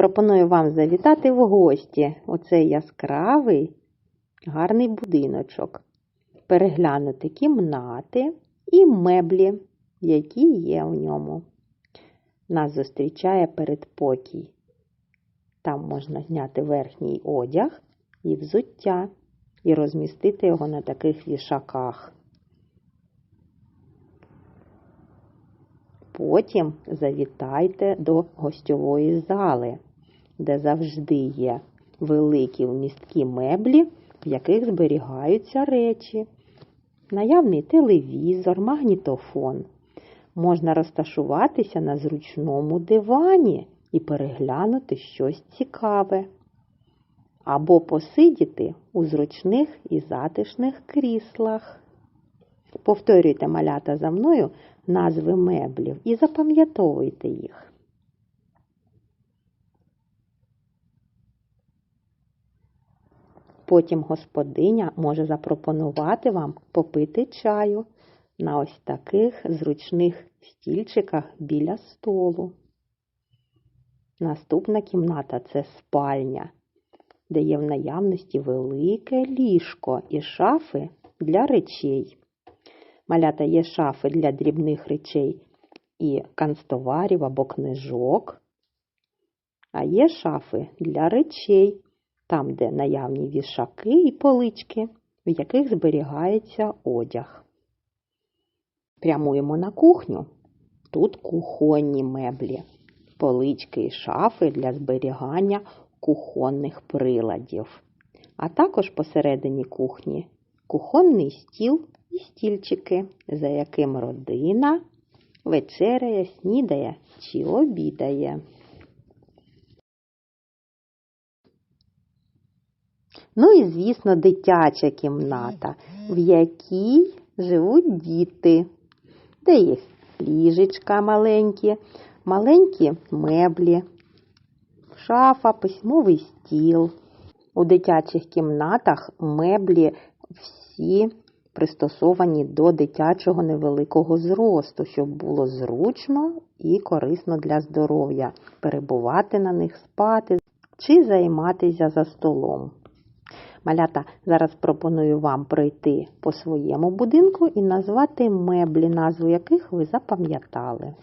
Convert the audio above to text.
Пропоную вам завітати в гості у цей яскравий, гарний будиночок, переглянути кімнати і меблі, які є в ньому. Нас зустрічає передпокій. Там можна зняти верхній одяг і взуття, і розмістити його на таких вішаках. Потім завітайте до гостьової зали, де завжди є великі вмісткі меблі, в яких зберігаються речі, наявний телевізор, магнітофон. Можна розташуватися на зручному дивані і переглянути щось цікаве. Або посидіти у зручних і затишних кріслах. Повторюйте малята за мною назви меблів і запам'ятовуйте їх. Потім господиня може запропонувати вам попити чаю на ось таких зручних стільчиках біля столу. Наступна кімната це спальня, де є в наявності велике ліжко і шафи для речей. Малята є шафи для дрібних речей і канцтоварів або книжок, а є шафи для речей, там, де наявні вішаки і полички, в яких зберігається одяг. Прямуємо на кухню. Тут кухонні меблі, полички і шафи для зберігання кухонних приладів. А також посередині кухні кухонний стіл і стільчики, за яким родина вечеряє, снідає чи обідає. Ну і, звісно, дитяча кімната, в якій живуть діти, де є ліжечка маленькі, маленькі меблі, шафа, письмовий стіл. У дитячих кімнатах меблі всі пристосовані до дитячого невеликого зросту, щоб було зручно і корисно для здоров'я перебувати на них, спати чи займатися за столом. Малята, зараз пропоную вам пройти по своєму будинку і назвати меблі, назву яких ви запам'ятали.